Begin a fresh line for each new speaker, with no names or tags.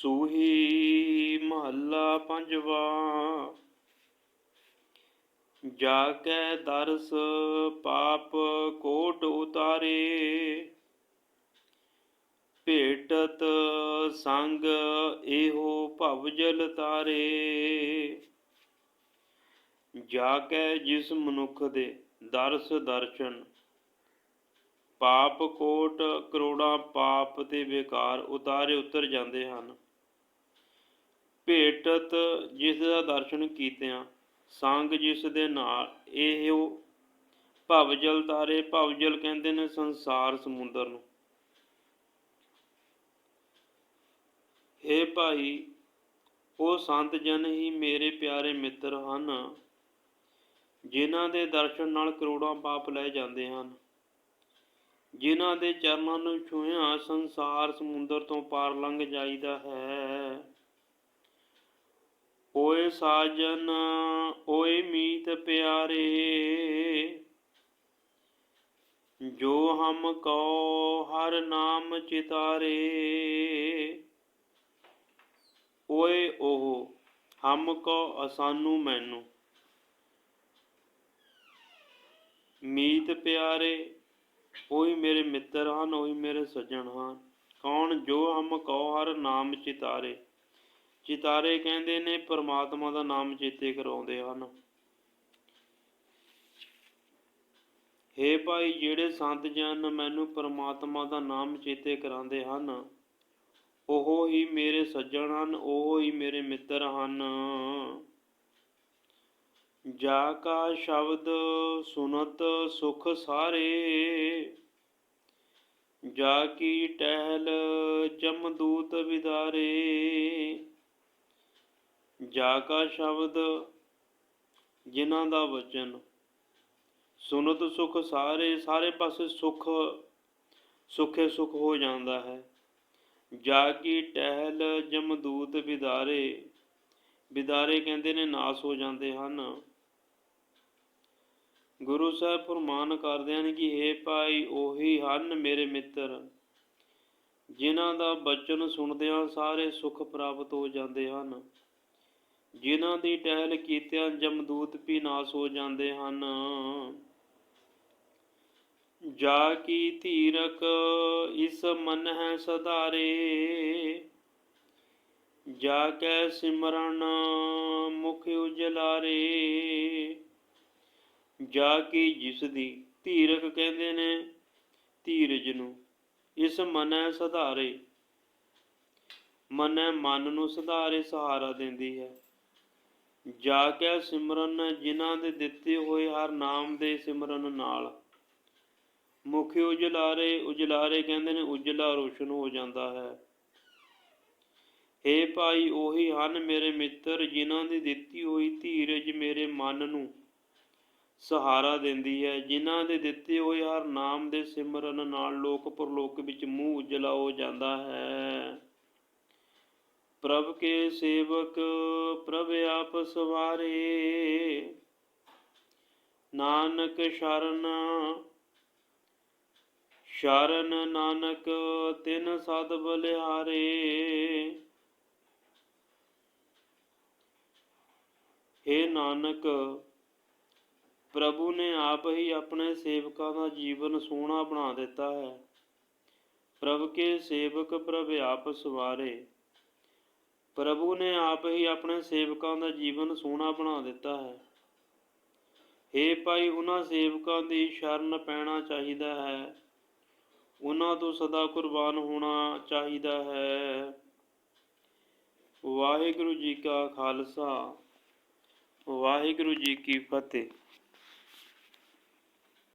ਸੂਹੀ ਮਹੱਲਾ ਪੰਜਵਾ। ਜਾ ਕੈ ਦਰਸ ਪਾਪ ਕੋਟ ਉਤਾਰੇ। ਭੇਟਤ ਸੰਗ ਇਹੋ ਭਵ ਜਲ ਤਾਰੇ। ਜਾ ਕੈ ਜਿਸ ਮਨੁੱਖ ਦੇ ਦਰਸ ਦਰਸ਼ਨ, ਪਾਪ ਕੋਟ ਕਰੋੜਾਂ ਪਾਪ ਤੇ ਵਿਕਾਰ ਉਤਾਰੇ ਉਤਰ ਜਾਂਦੇ ਹਨ। ਭੇਟਤ ਜਿਸ ਦਾ ਦਰਸ਼ਨ ਕੀਤਿਆਂ, ਸੰਗ ਜਿਸ ਦੇ ਨਾਲ, ਇਹੋ ਭਵਜਲ ਤਾਰੇ, ਭਵਜਲ ਕਹਿੰਦੇ ਨੇ ਸੰਸਾਰ ਸਮੁੰਦਰ ਨੂੰ। ਏ ਭਾਈ, ਉਹ ਸੰਤ ਜਨ ਹੀ ਮੇਰੇ ਪਿਆਰੇ ਮਿੱਤਰ ਹਨ, ਜਿਨ੍ਹਾਂ ਦੇ ਦਰਸ਼ਨ ਨਾਲ ਕਰੋੜਾਂ ਪਾਪ ਲੈ ਜਾਂਦੇ ਹਨ। ਜਿਨ੍ਹਾਂ ਦੇ ਚਰਨਾਂ ਨੂੰ ਛੂਹਿਆ, ਸੰਸਾਰ ਸਮੁੰਦਰ ਤੋਂ ਪਾਰ ਲੰਘ ਜਾਈਦਾ ਹੈ। ਓਏ ਸਾਜਨ, ਓਏ ਮੀਤ ਪਿਆਰੇ, ਜੋ ਹਮ ਕੋ ਹਰ ਨਾਮ ਚਿਤਾਰੇ। ਓਏ ਉਹ, ਹਮ ਕੋ ਅਸਾਨੂੰ ਮੈਨੂੰ। ਮੀਤ ਪਿਆਰੇ ਉਹੀ ਮੇਰੇ ਮਿੱਤਰ ਹਨ ਉਹੀ ਮੇਰੇ ਸੱਜਣ ਹਨ। ਕੌਣ ਜੋ ਹਮ ਕਹੋ ਹਰ ਨਾਮ ਚਿਤਾਰੇ। ਚਿਤਾਰੇ ਕਹਿੰਦੇ ਨੇ, ਪਰਮਾਤਮਾ ਦਾ ਨਾਮ ਚੇਤੇ ਕਰਾਉਂਦੇ ਹਨ। ਹੇ ਭਾਈ, ਜਿਹੜੇ ਸੰਤ ਜਨ ਮੈਨੂੰ ਪਰਮਾਤਮਾ ਦਾ ਨਾਮ ਚੇਤੇ ਕਰਾਉਂਦੇ ਹਨ, ਉਹ ਹੀ ਮੇਰੇ ਸੱਜਣ ਹਨ, ਉਹ ਹੀ ਮੇਰੇ ਮਿੱਤਰ ਹਨ। ਜਾ ਕਾ ਸ਼ਬਦ ਸੁਨਤ ਸੁਖ ਸਾਰੇ, ਜਾ ਕੀ ਟਹਿਲ ਜਮਦੂਤ ਵਿਦਾਰੇ। ਜਾ ਕਾ ਸ਼ਬਦ ਜਿਨ੍ਹਾਂ ਦਾ ਵਚਨ, ਸੁਨਤ ਸੁਖ ਸਾਰੇ ਸਾਰੇ ਪਾਸੇ ਸੁਖ, ਸੁਖੇ ਸੁਖ ਹੋ ਜਾਂਦਾ ਹੈ। ਜਾ ਕੀ ਟਹਿਲ ਜਮਦੂਤ ਵਿਦਾਰੇ ਵਿਦਾਰੇ ਕਹਿੰਦੇ ਨੇ ਨਾਸ ਹੋ ਜਾਂਦੇ ਹਨ। ਗੁਰੂ ਸਾਹਿਬ ਫਰਮਾਨ ਕਰਦੇ ਹਨ ਕਿ हे ਭਾਈ, ਉਹੀ ਹਨ ਮੇਰੇ ਮਿੱਤਰ, ਜਿਨ੍ਹਾਂ ਦਾ ਬਚਨ ਸੁਣਦਿਆਂ ਸਾਰੇ ਸੁਖ ਪ੍ਰਾਪਤ ਹੋ ਜਾਂਦੇ ਹਨ। ਜਿਨ੍ਹਾਂ ਦੀ ਟਹਿਲ ਕੀਤਿਆਂ ਜਮਦੂਤ ਵੀ ਨਾਸ ਹੋ ਜਾਂਦੇ ਹਨ। ਜਾ ਕੀ ਧੀਰਕ ਇਸ ਮਨ ਹੈ ਸਦਾਰੇ ਜਾ ਕੈ ਸਿਮਰਨ ਮੁਖ ਉਜਲਾਰੇ? ਜਾ ਕੀ ਜਿਸ ਦੀ ਧੀਰਕ ਕਹਿੰਦੇ ਨੇ? ਧੀਰਜ ਨੂੰ ਇਸ ਮਨੈ ਸੁਧਾਰੇ। ਮਨੈ ਮਨ ਨੂੰ ਸੁਧਾਰੇ ਸਹਾਰਾ ਦਿੰਦੀ ਹੈ। ਜਾ ਕੇ ਸਿਮਰਨ ਜਿਨ੍ਹਾਂ ਦੇ ਦਿੱਤੇ ਹੋਏ ਹਰ ਨਾਮ ਦੇ ਸਿਮਰਨ ਨਾਲ। ਮੁਖ ਉਜਲਾਰੇ ਉਜਲਾਰੇ ਕਹਿੰਦੇ ਨੇ, ਉਜਲਾ ਰੋਸ਼ਨ ਹੋ ਜਾਂਦਾ ਹੈ। ਏ ਭਾਈ, ਉਹੀ ਹਨ ਮੇਰੇ ਮਿੱਤਰ ਜਿਨ੍ਹਾਂ ਦੀ ਦਿੱਤੀ ਹੋਈ ਧੀਰਜ ਮੇਰੇ ਮਨ ਨੂੰ ਸਹਾਰਾ ਦਿੰਦੀ ਹੈ। ਜਿਨ੍ਹਾਂ ਦੇ ਦਿੱਤੇ ਹੋਏ ਹਰ ਨਾਮ ਦੇ ਸਿਮਰਨ ਨਾਲ ਲੋਕ ਪਰਲੋਕ ਵਿੱਚ ਮੂੰਹ ਉਜਲਾ ਹੋ ਜਾਂਦਾ ਹੈ। ਪ੍ਰਭ ਕੇ ਸੇਵਕ, ਪ੍ਰਭ ਆਪ ਸਵਾਰੇ। ਨਾਨਕ ਸ਼ਰਨ ਸ਼ਰਨ ਨਾਨਕ, ਤਿਨ ਸਦ ਬਲਿਹਾਰੇ। ਏ ਨਾਨਕ, ਪ੍ਰਭੂ ਨੇ ਆਪ ਹੀ ਆਪਣੇ ਸੇਵਕਾਂ ਦਾ ਜੀਵਨ ਸੋਹਣਾ ਬਣਾ ਦਿੱਤਾ ਹੈ। ਪ੍ਰਭ ਕੇ ਸੇਵਕ, ਪ੍ਰਭ ਆਪ ਸਵਾਰੇ। ਪ੍ਰਭੂ ਨੇ ਆਪ ਹੀ ਆਪਣੇ ਸੇਵਕਾਂ ਦਾ ਜੀਵਨ ਸੋਹਣਾ ਬਣਾ ਦਿੱਤਾ ਹੈ। ਹੇ ਭਾਈ, ਉਹਨਾਂ ਸੇਵਕਾਂ ਦੀ ਸ਼ਰਨ ਪੈਣਾ ਚਾਹੀਦਾ ਹੈ। ਉਹਨਾਂ ਤੋਂ ਸਦਾ ਕੁਰਬਾਨ ਹੋਣਾ ਚਾਹੀਦਾ ਹੈ। ਵਾਹਿਗੁਰੂ ਜੀ ਕਾ ਖਾਲਸਾ, ਵਾਹਿਗੁਰੂ ਜੀ ਕੀ ਫਤਿਹ।